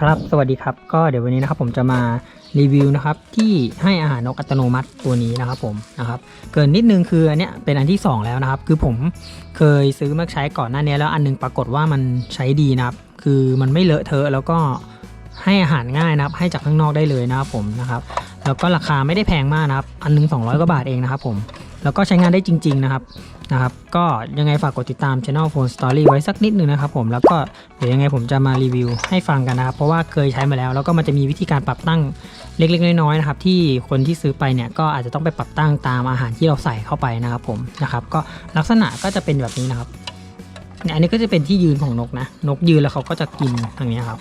ครับ สวัสดีครับ ก็เดี๋ยววันนี้นะครับผมจะมารีวิวนะครับที่ให้อาหารนกอัตโนมัติตัวนี้นะครับผมนะครับเกินนิดนึงคืออันเนี้ยเป็นอันที่ 2 แล้วนะครับ คือผมเคยซื้อมาใช้ก่อนหน้านี้แล้วอันนึงปรากฏว่ามันใช้ดีนะครับ คือมันไม่เลอะเทอะแล้วก็ให้อาหารง่ายนะครับ ให้จากข้างนอกได้เลยนะครับผมนะครับ แล้วก็ราคาไม่ได้แพงมากนะครับ อันนึง200กว่าบาทเองนะครับผมแล้วก็ใช้งานได้จริง ๆ นะครับ นะครับ ก็ยังไงฝากกดติดตาม Channel Phone Story ไว้สักนิดนึงนะครับผมแล้วก็เดี๋ยวยังไงผมจะมารีวิวให้ฟังกันนะครับ เพราะว่าเคยใช้มาแล้ว แล้วก็มันจะมีวิธีการปรับตั้งเล็กๆ น้อยๆนะครับที่คนที่ซื้อไปเนี่ยก็อาจจะต้องไปปรับตั้งตามอาหารที่เราใส่เข้าไปนะครับผมนะครับก็ลักษณะก็จะเป็นแบบนี้นะครับเนี่ยอันนี้ก็จะเป็นที่ยืนของนกนะ นกยืนแล้วเขาก็จะกินทางนี้ครับ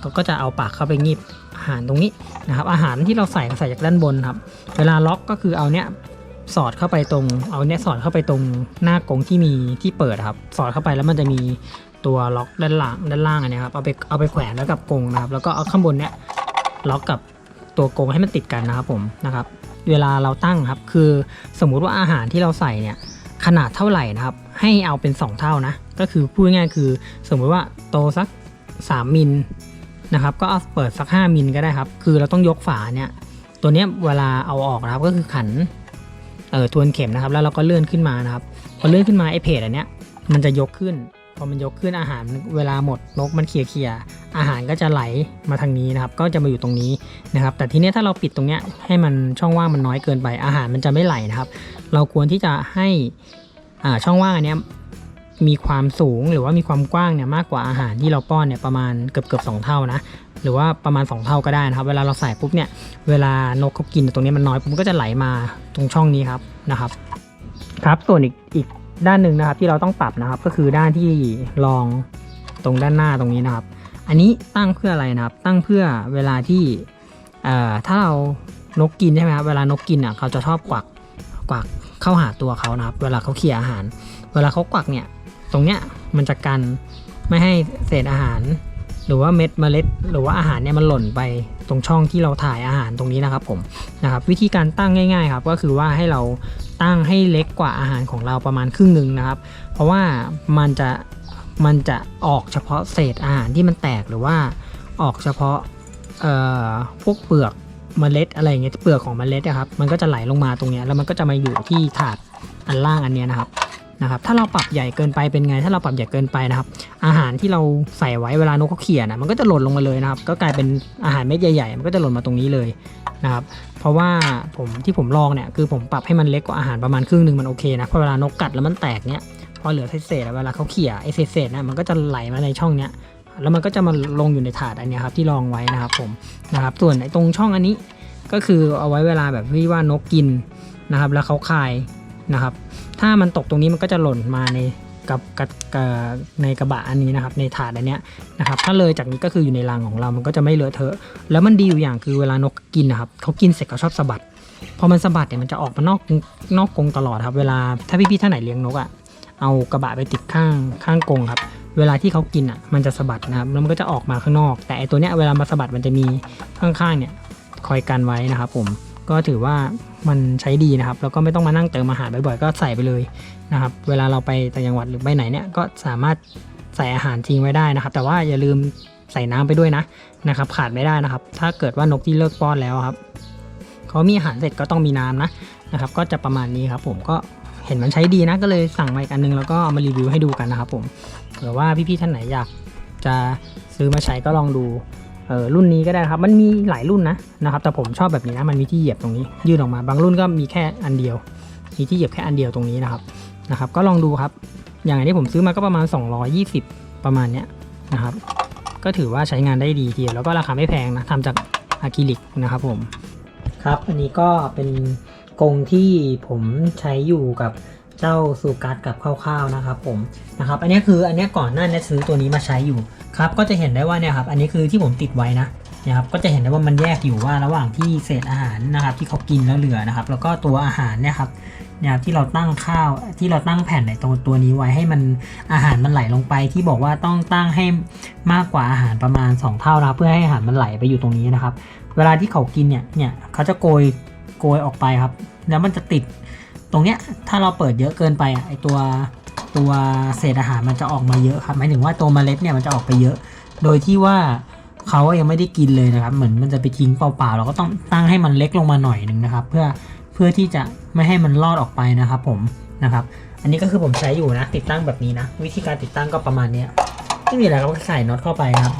เขาก็จะเอาปากเข้าไปงีบอาหารตรงนี้นะครับ อาหารที่เราใส่ใส่จากด้านบนครับ เวลาล็อกก็คือเอาเนี้ย สอดเข้าไปตรงเอาเนี้ยสอดเข้าไปตรงหน้ากงที่มีที่เปิดครับ สอดเข้าไปแล้วมันจะมีตัวล็อกด้านล่างด้านล่างอันเนี้ยครับเอาไปเอาไปแขวนแล้วกับกงนะครับ แล้วก็เอาข้างบนเนี้ยล็อกกับตัวกงให้มันติดกันนะครับผมนะครับ เวลาเราตั้งครับ คือสมมุติว่าอาหารที่เราใส่เนี่ยขนาดเท่าไหร่นะครับ ให้เอาเป็น 2 เท่านะ ก็คือพูดง่ายคือ สมมุติว่าโตสัก 3มิลนะครับก็เอาเปิดสัก 5มิลก็ได้ครับ คือเราต้องยกฝาเนี่ยตัวเนี้ยเวลาเอาออกนะครับก็คือขัน เอ่อทวนเข็มนะครับ แล้วเราก็เลื่อนขึ้นมานะครับพอเลื่อนขึ้นมาไอ้เพจอันเนี้ยมันจะยกขึ้น พอมันยกขึ้นอาหารเวลาหมดนกมันเคลียร์เคลียร์อาหารก็จะไหลมาทางนี้นะครับ ก็จะมาอยู่ตรงนี้นะครับ แต่ทีนี้ถ้าเราปิดตรงเนี้ยให้มันช่องว่างมันน้อยเกินไปอาหารมันจะไม่ไหลนะครับ เราควรที่จะให้อ่าช่องว่างอันเนี้ยมีความสูงหรือว่ามีความกว้างเนี่ยมากกว่าอาหารที่เราป้อนเนี่ยประมาณเกือบเกือบสองเท่านะ หรือว่าประมาณ 2 เท่าก็ได้นะครับ เวลาเราใส่ปุ๊บเนี่ย เวลานกเขากินตรงนี้มันน้อยปุ๊บมันก็จะไหลมาตรงช่องนี้ครับนะครับ ครับ ส่วนอีกอีกด้านหนึ่งนะครับที่เราต้องปรับนะครับ ก็คือด้านที่รองตรงด้านหน้าตรงนี้นะครับ อันนี้ตั้งเพื่ออะไรนะครับ ตั้งเพื่อเวลาที่เอ่อถ้าเรานกกินใช่ไหมครับ เวลานกกินอะเขาจะชอบกวักกวักเข้าหาตัวเขานะครับ เวลาเขาเขี่ยอาหาร เวลาเขากวักเนี่ย ตรงเนี้ยมันจะกันไม่ให้เศษอาหาร หรือว่าเม็ดเมล็ด หรือว่าอาหารเนี่ยมันหล่นไปตรงช่องที่เราถ่ายอาหารตรงนี้นะครับผมนะครับวิธีการตั้งง่าย ๆ ครับ ก็คือว่าให้เราตั้งให้เล็กกว่าอาหารของเราประมาณครึ่งหนึ่งนะครับ เพราะว่ามันจะมันจะออกเฉพาะเศษอาหารที่มันแตกหรือว่าออกเฉพาะเอ่อพวกเปลือกเมล็ดอะไรเงี้ยเปลือกของเมล็ดนะครับมันก็จะไหลลงมาตรงเนี้ยแล้วมันก็จะมาอยู่ที่ถาดอันล่างอันเนี้ยนะครับ นะครับถ้าเราปรับใหญ่เกินไปเป็นไง ถ้าเราปรับใหญ่เกินไปนะครับ อาหารที่เราใส่ไว้เวลานกเขาเขี่ยนะมันก็จะหล่นลงมาเลยนะครับ ก็กลายเป็นอาหารเม็ดใหญ่ๆ มันก็จะหล่นมาตรงนี้เลยนะครับเพราะว่าผมที่ผมลองเนี่ยคือผมปรับให้มันเล็กกว่าอาหารประมาณครึ่งหนึ่งมันโอเคนะพราะเวลานกกัดแล้วมันแตกเนี่ยพอเหลือเศษๆเวลาเขาเขี่ยไอ้เศษๆนะมันก็จะไหลมาในช่องเนี้ยแล้วมันก็จะมาลงอยู่ในถาดอันนี้ครับที่รองไว้นะครับผมนะครับส่วนไอตรงช่องอันนี้ก็คือเอาไว้เวลาแบบที่ว่านกกินนะครับ แล้วเขาคายนะครับ ถ้ามันตกตรงนี้มันก็จะหล่นมาในกับกับในกระบะอันนี้นะครับในถาดอันเนี้ยนะครับถ้าเลยจากนี้ก็คืออยู่ในรังของเรามันก็จะไม่เลอะเทอะ แล้วมันดีอยู่อย่างคือเวลานกกินนะครับเขากินเสร็จเขาชอบสะบัดพอมันสะบัดเนี่ยมันจะออกมานอกนอกกรงตลอดครับ เวลาถ้าพี่ๆท่านไหนเลี้ยงนกอะ่ะเอากระบะไปติดข้างข้างกรงครับ เวลาที่เขากินอะมันจะสะบัดนะครับแล้วมันก็จะออกมาข้างนอก แต่ไอตัวเนี้ยเวลามาสะบัดมันจะมีข้างๆเนี่ยคอยกันไว้นะครับผม ก็ถือว่ามันใช้ดีนะครับ แล้วก็ไม่ต้องมานั่งเติมอาหารบ่อยๆ ก็ใส่ไปเลยนะครับ เวลาเราไปต่างจังหวัดหรือไปไหนเนี่ยก็สามารถใส่อาหารทิ้งไว้ได้นะครับ แต่ว่าอย่าลืมใส่น้ำไปด้วยนะนะครับ ขาดไม่ได้นะครับ ถ้าเกิดว่านกที่เลิกป้อนแล้วครับเขามีอาหารเสร็จก็ต้องมีน้ำนะนะครับ ก็จะประมาณนี้ครับ ผมก็เห็นมันใช้ดีนะก็เลยสั่งมาอีกอันนึงแล้วก็เอามารีวิวให้ดูกันนะครับผมเผื่อว่าพี่ๆท่านไหนอยากจะซื้อมาใช้ก็ลองดู ออรุ่นนี้ก็ได้ครับ มันมีหลายรุ่นนะนะครับ แต่ผมชอบแบบนี้นะมันมีที่เหยียบตรงนี้ ยื่นออกมาบางรุ่นก็มีแค่อันเดียว มีที่เหยียบแค่อันเดียวตรงนี้นะครับนะครับ ก็ลองดูครับ อย่างที่ผมซื้อมาก็ประมาณ 220 ประมาณเนี้ยนะครับ ก็ถือว่าใช้งานได้ดีทีเดียวแล้วก็ราคาไม่แพงนะทำจากอะคริลิกนะครับผมครับ อันนี้ก็เป็นกรงที่ผมใช้อยู่กับ เจ้าซูกัสกับข้าวๆนะครับผมนะครับอันนี้คืออันนี้ก่อนหน้านี้ซื้อตัวนี้มาใช้อยู่ครับก็จะเห็นได้ว่าเนี่ยครับอันนี้คือที่ผมติดไว้นะนี่ยครับก็จะเห็นได้ว่ามันแยกอยู่ว่าระหว่างที่เศษอาหารนะครับที่เขากินแล้วเหลือนะครับ แล้วก็ตัวอาหารเนี่ยครับเนี่ยที่เราตั้งข้าวที่เราตั้งแผ่นในตัวตัวนี้ไว้ให้มันอาหารมันไหลลงไป ที่บอกว่าต้องตั้งให้มากกว่าอาหารประมาณ 2 เท่านะเพื่อให้อาหารมันไหลไปอยู่ตรงนี้นะครับ เวลาที่เขากินเนี่ยเนี่ยเขาจะโกยโกยออกไปครับ แล้วมันจะติด ตรงเนี้ยถ้าเราเปิดเยอะเกินไปอะไอตัวตัวเศษอาหารมันจะออกมาเยอะครับหมายถึงว่าตัวเมล็ดเนี่ยมันจะออกไปเยอะ โดยที่ว่าเขายังไม่ได้กินเลยนะครับ เหมือนมันจะไปทิ้งเปล่าๆเราก็ต้องตั้งให้มันเล็กลงมาหน่อยหนึ่งนะครับ เพื่อเพื่อที่จะไม่ให้มันลอดออกไปนะครับ ผมนะครับ อันนี้ก็คือผมใช้อยู่นะ ติดตั้งแบบนี้นะ วิธีการติดตั้งก็ประมาณเนี้ยไม่มีอะไรครับก็ใส่น็อตเข้าไปนะครับ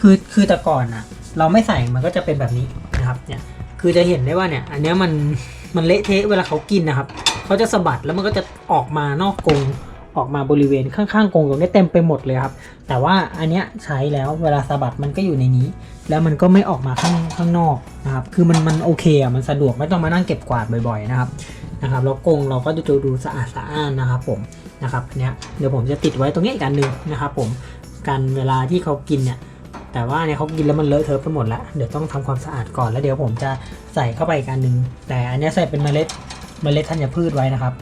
คือคือแต่ก่อนอะเราไม่ใส่มันก็จะเป็นแบบนี้นะครับเนี่ยคือจะเห็นได้ว่าเนี่ย อันเนี้ยมัน มันเละเทะเวลาเขากินนะครับเขาจะสะบัดแล้วมันก็จะออกมานอกกรงออกมาบริเวณข้างๆกรงตรงนี้เต็มไปหมดเลยครับ แต่ว่าอันเนี้ยใช้แล้วเวลาสะบัดมันก็อยู่ในนี้ แล้วมันก็ไม่ออกมาข้างข้างนอกนะครับ คือมันมันโอเคอะมันสะดวกไม่ต้องมานั่งเก็บกวาดบ่อยๆนะครับนะครับแล้วกรงเราก็จะดูดูสะอาดสะอ้านนะครับผมนะครับอันเนี้ยเดี๋ยวผมจะติดไว้ตรงนี้อีกอันหนึ่งนะครับผมกันเวลาที่เขากินเนี่ย แต่ว่าเนี่ยเขากินแล้วมันเลอะเทอะไปหมดแล้วเดี๋ยวต้องทำความสะอาดก่อนแล้วเดี๋ยวผมจะใส่เข้าไปอีกอันหนึ่งแต่อันนี้ใส่เป็นเมล็ดเมล็ดธัญพืชไว้นะครับ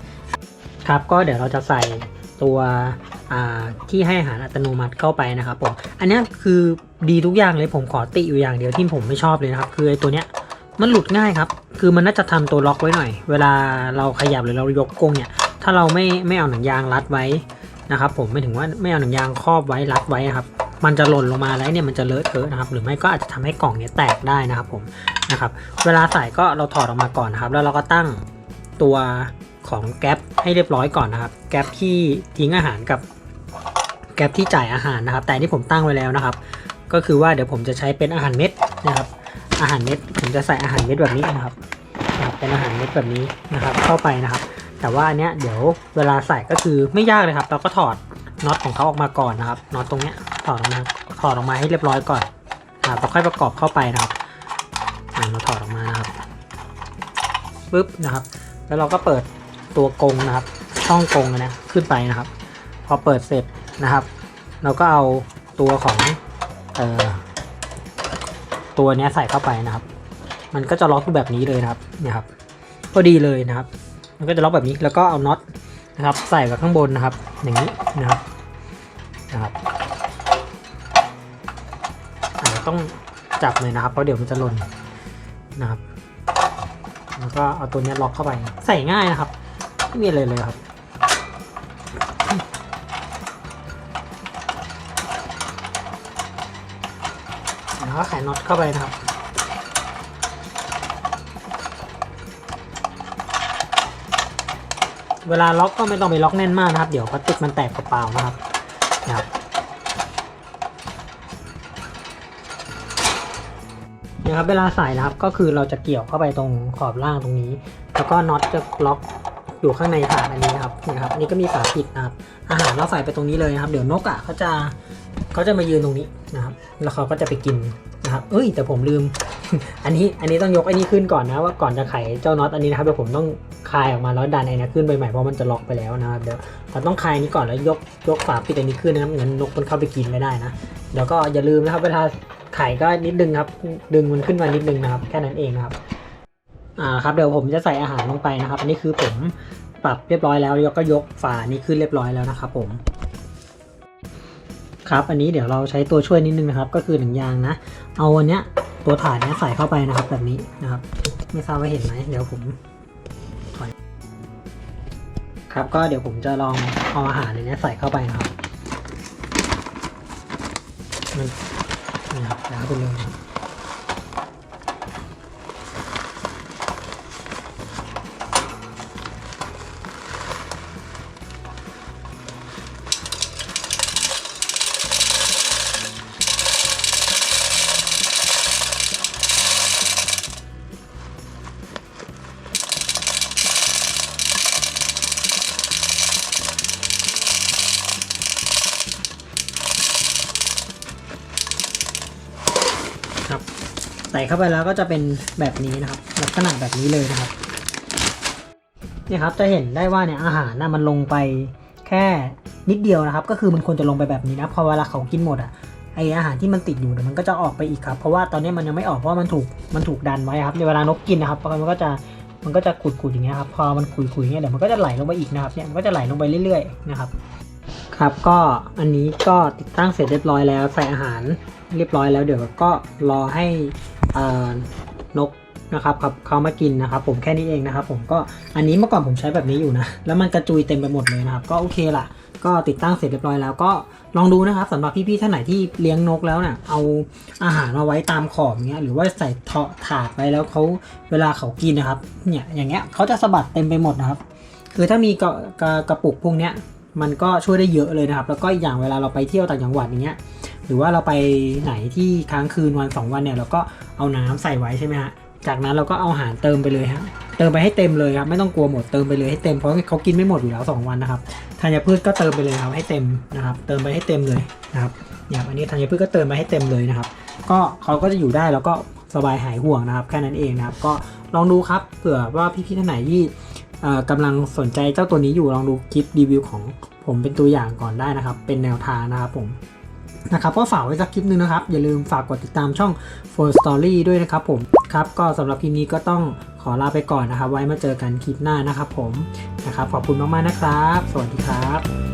ครับก็เดี๋ยวเราจะใส่ตัวอ่าที่ให้อาหารอัตโนมัติเข้าไปนะครับผมอันนี้คือดีทุกอย่างเลยผมขอติอยู่อย่างเดียวที่ผมไม่ชอบเลยนะครับ คือไอ้ตัวเนี้ยมันหลุดง่ายครับ คือมันน่าจะทำตัวล็อกไว้หน่อย เวลาเราขยับหรือเรายกกรงเนี่ย ถ้าเราไม่ไม่เอาหนังยางรัดไว้นะครับผมไม่ถึงว่าไม่เอาหนังยางครอบไว้รัดไว้ครับ มันจะหล่นลงมาแล้วเนี่ยมันจะเลอะเทอะนะครับ หรือไม่ก็อาจจะทำให้กล่องเนี้ยแตกได้นะครับผมนะครับ เวลาใส่ก็เราถอดออกมาก่อนนะครับ แล้วเราก็ตั้งตัวของแก๊ปให้เรียบร้อยก่อนนะครับ แก๊ปที่ทิ้งอาหารกับแก๊ปที่จ่ายอาหารนะครับ แต่นี่ผมตั้งไว้แล้วนะครับ ก็คือว่าเดี๋ยวผมจะใช้เป็นอาหารเม็ดนะครับ อาหารเม็ดผมจะใส่อาหารเม็ดแบบนี้นะครับนะครับเป็นอาหารเม็ดแบบนี้นะครับ เข้าไปนะครับ แต่ว่าอันเนี้ยเดี๋ยวเวลาใส่ก็คือไม่ยากเลยครับ เราก็ถอด น็อตของเขาออกมาก่อนนะครับน็อตตรงเนี้ยถอดออกมาถอดออกมาให้เรียบร้อยก่อนนะครับแล้วค่อยประกอบเข้าไปนะครับอ่าเราถอดออกมานะครับปึ๊บนะครับ แล้วเราก็เปิดตัวกรงนะครับ ช่องกรงนะขึ้นไปนะครับ พอเปิดเสร็จนะครับ เราก็เอาตัวของเอ่อตัวเนี้ยใส่เข้าไปนะครับ มันก็จะล็อกแบบนี้เลยนะครับเนี่ยครับ พอดีเลยนะครับ มันก็จะล็อกแบบนี้แล้วก็เอาน็อต นะครับใส่กับข้างบนนะครับ อย่างนี้นะครับนะครับอ่าต้องจับเลยนะครับ เพราะเดี๋ยวมันจะหล่นนะครับแล้วก็เอาตัวนี้ล็อกเข้าไป ใส่ง่ายนะครับ ไม่มีอะไรเลยครับแล้วก็ไขน็อตเข้าไปนะครับ เวลาล็อกก็ไม่ต้องไปล็อกแน่นมากนะครับ เดี๋ยวพลาสติกมันแตกเปล่าๆนะครับนะครับเนี่ยครับเวลาใส่นะครับก็คือเราจะเกี่ยวเข้าไปตรงขอบล่างตรงนี้ แล้วก็น็อตจะล็อกอยู่ข้างในถาดอันนี้นะครับนี่ครับอันนี้ก็มีฝาปิดนะครับ อาหารเราใส่ไปตรงนี้เลยนะครับ เดี๋ยวนกอะเขาจะเขาจะมายืนตรงนี้นะครับ แล้วเขาก็จะไปกิน นะครับ เอ้ยแต่ผมลืม อันนี้อันนี้ต้องยกไอ้นี่ขึ้นก่อนนะว่าก่อนจะไขเจ้าน็อตอันนี้นะครับเดี๋ยวผมต้องคลายออกมาแล้วดันไอ้นี้ขึ้นไปใหม่เพราะมันจะล็อกไปแล้วนะครับเดี๋ยวเราต้องคลายอันนี้ก่อนแล้วยกยกฝาปิดอันนี้ขึ้นนะครับงั้นนกมันเข้าไปกินไม่ได้นะเดี๋ยวก็อย่าลืมนะครับเวลาไขก็นิดนึงครับ ดึงมันขึ้นมานิดนึงนะครับ แค่นั้นเองนะครับอ่าครับเดี๋ยวผมจะใส่อาหารลงไปนะครับ อันนี้คือผมปรับเรียบร้อยแล้วแล้วก็ยกฝานี้ขึ้นเรียบร้อยแล้วนะครับผม ครับอันนี้เดี๋ยวเราใช้ตัวช่วยนิดนึงนะครับ ก็คือหนังยางนะ เอาอันเนี้ยตัวถาดเนี้ยใส่เข้าไปนะครับ แบบนี้นะครับ ไม่ทราบว่าเห็นไหมเดี๋ยวผมถอยครับก็เดี๋ยวผมจะลองเอาอาหารในเนี้ยใส่เข้าไปนะครับมันนี่ครับแล้วไปเลยนะครับ ครับใส่เข้าไปแล้วก็จะเป็นแบบนี้นะครับ ลักษณะแบบนี้เลยนะครับนี่ครับจะเห็นได้ว่าเนี่ยอาหารนะมันลงไปแค่นิดเดียวนะครับ ก็คือมันควรจะลงไปแบบนี้นะพอเวลาเขากินหมดอะไออาหารที่มันติดอยู่เนี่ยมันก็จะออกไปอีกครับ เพราะว่าตอนนี้มันยังไม่ออกเพราะมันถูกมันถูกดันไว้ครับในเวลานกกินนะครับมันก็จะมันก็จะขุดๆอย่างเงี้ยครับพอมันขุยๆอย่างเงี้ยเดี๋ยวมันก็จะไหลลงไปอีกนะครับเนี่ยมันก็จะไหลลงไปเรื่อยๆนะครับ ครับก็อันนี้ก็ติดตั้งเสร็จเรียบร้อยแล้วใส่อาหารเรียบร้อยแล้วเดี๋ยวก็รอให้เอ่อนกนะครับครับเขามากินนะครับ ผมแค่นี้เองนะครับผมก็อันนี้เมื่อก่อนผมใช้แบบนี้อยู่นะแล้วมันกระจุยเต็มไปหมดเลยนะครับก็โอเคละก็ติดตั้งเสร็จเรียบร้อยแล้วก็ลองดูนะครับสำหรับพี่ๆท่านไหนที่เลี้ยงนกแล้วเนี่ยเอาอาหารมาไว้ตามขอบเงี้ยหรือว่าใส่เถาะถาดไว้แล้วเขาเวลาเขากินนะครับเนี่ยอย่างเงี้ยเขาจะสะบัดเต็มไปหมดนะครับ คือถ้ามีกระกระกระปุกพวกเนี้ย มันก็ช่วยได้เยอะเลยนะครับ แล้วก็อีกอย่างเวลาเราไปเที่ยวต่างจังหวัดอย่างเงี้ยหรือว่าเราไปไหนที่ค้างคืนวันสองวันเนี่ยเราก็เอาน้ำใส่ไว้ใช่ไหมฮะจากนั้นเราก็เอาอาหารเติมไปเลยฮะเติมไปให้เต็มเลยครับไม่ต้องกลัวหมดเติมไปเลยให้เต็มเพราะเขากินไม่หมดอยู่แล้วสองวันนะครับธัญพืชก็เติมไปเลยครับให้เต็มนะครับ เติมไปให้เต็มเลยนะครับอย่างอันนี้ธัญพืชก็เติมไปให้เต็มเลยนะครับ ก็เขาก็จะอยู่ได้แล้วก็สบายหายห่วงนะครับแค่นั้นเองนะครับ ก็ลองดูครับเผื่อว่าพี่ๆท่านไหนที่ กำลังสนใจเจ้าตัวนี้อยู่ลองดูคลิปรีวิวของผมเป็นตัวอย่างก่อนได้นะครับ เป็นแนวทางนะครับผมนะครับก็ฝากไว้สักคลิปหนึงนะครับ อย่าลืมฝากกดติดตามช่อง f o r Story ด้วยนะครับผมครับก็สำหรับคลิปนี้ก็ต้องขอลาไปก่อนนะครับ ไว้มาเจอกันคลิปหน้านะครับผมนะครับขอบคุณมากๆนะครับ สวัสดีครับ